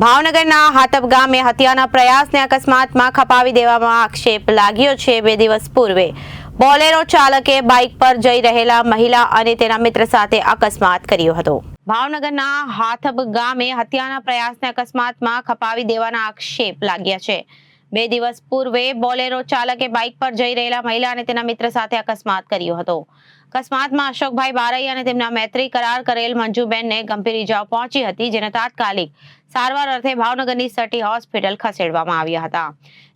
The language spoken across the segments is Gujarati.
ભાવનગરના હાટપ ગામે હત્યાના પ્રયાસને અકસ્માતમાં ખપાવી દેવામાં આક્ષેપ લાગ્યો છે બે દિવસ પૂર્વે. બોલેરો ચાલકે બાઇક પર જઈ રહેલા મહિલા અને તેના મિત્ર સાથે અકસ્માત કર્યો હતો. ભાવનગરના હાથબ ગામે હત્યાના પ્રયાસને અકસ્માતમાં ખપાવી દેવાના આક્ષેપ લાગ્યા છે. બે દિવસ પૂર્વે બોલેરો ચાલકે બાઇક પર જઈ રહેલા મહિલા અને તેના મિત્ર સાથે અકસ્માત કર્યો હતો. અકસ્માતમાં અશોકભાઈ બારૈયા અને તેમના મૈત્રી કરાર કરેલ મંજુબેનને ગંભીર ઇજાઓ પહોંચી હતી, જેને તાત્કાલિક સારવાર અર્થે ભાવનગરની સટી હોસ્પિટલ ખસેડવામાં આવ્યા હતા.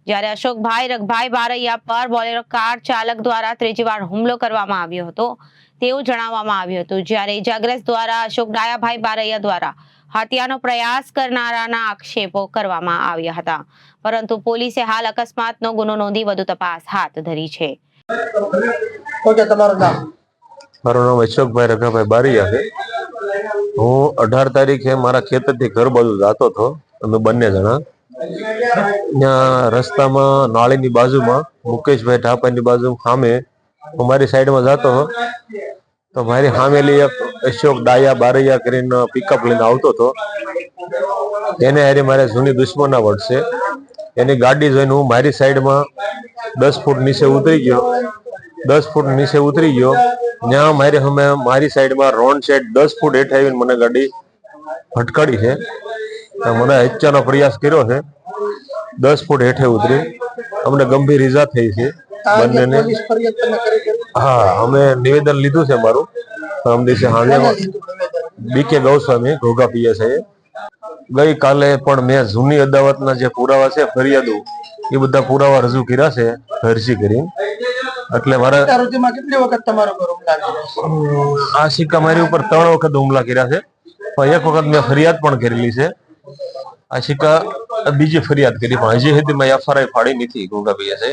જ્યારે અશોકભાઈ રઘભાઈ બારૈયા પર બોલેરો કાર ચાલક દ્વારા ત્રીજી વાર હુમલો કરવામાં આવ્યો હતો, તેવું જણાવવામાં આવ્યું હતું. જ્યારે ઇજાગ્રસ્ત દ્વારા અશોક ડાયાભાઈ બારૈયા દ્વારા હત્યાનો પ્રયાસ કરનારાના આક્ષેપો કરવામાં આવ્યા હતા. પરંતુ પોલીસે હાલ અકસ્માતનો ગુનો નોંધી વધુ તપાસ હાથ ધરી છે. તમારું નામ? મારું નામ અશોકભાઈ રઘાભાઈ બારીયા છે. હું અઢાર તારીખે મારા ખેતરથી ઘર બાજુ જતો હતો અમે બંને જણા. ત્યાં રસ્તામાં નાળીની બાજુમાં મુકેશભાઈ ઢાપાની બાજુ સામે હું મારી સાઈડમાં જતો તો મારી સામેલી એક અશોક દાયા બારૈયા કરીને પિકઅપ લઈને આવતો હતો. એને હારે મારે જૂની દુશ્મનાવટ છે એની ગાડી જોઈને હું મારી સાઈડમાં દસ ફૂટ નીચે ઉતરી ગયો. દસ ફૂટ નીચે ઉતરી ગયો. ત્યાં મારી અમે મારી સાઈડમાં રોન સાઈડ દસ ફૂટ હેઠ આવીને મને ગાડી ફટકાડી છે. મને હત્યાનો પ્રયાસ કર્યો છે. દસ ફૂટ હેઠે ઉતરી. અમને ગંભીર ઈજા થઈ છે બંનેને. હા અમે નિવેદન લીધું છે મારું. પરમ દિવસે? બીકે ગૌસ્વામી ઘોઘા પીએ છે ગઈ કાલે પણ મેં જૂની અદાવતના જે પુરાવા છે ફરિયાદો એ બધા પુરાવા રજૂ કર્યા છે અરજી કરી એટલે મારા કેટલી વખત તમારો? આ સિક્કા મારી ઉપર ત્રણ વખત હુમલા કર્યા છે. પણ એક વખત મેં ફરિયાદ પણ કરેલી છે. આ સિક્કા બીજી ફરિયાદ કરી પણ હજી સુધી મેં એફઆરઆઈ ફાડી નથી ઘોઘા પીએ છે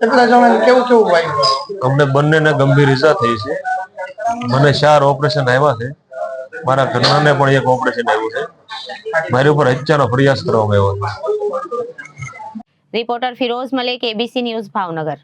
કેટલા જણા કેવું કેવું ભાઈ? અમને બંનેને ગંભીર ઈજા થઈ છે. મને ચાર ઓપરેશન આવ્યા છે. મારા ઘરનાને પણ એક ઓપરેશન આવ્યું છે. મારી ઉપર હત્યાનો પ્રયાસ કરવામાં આવ્યો reporter Firoz Malek ABC news Bhavnagar.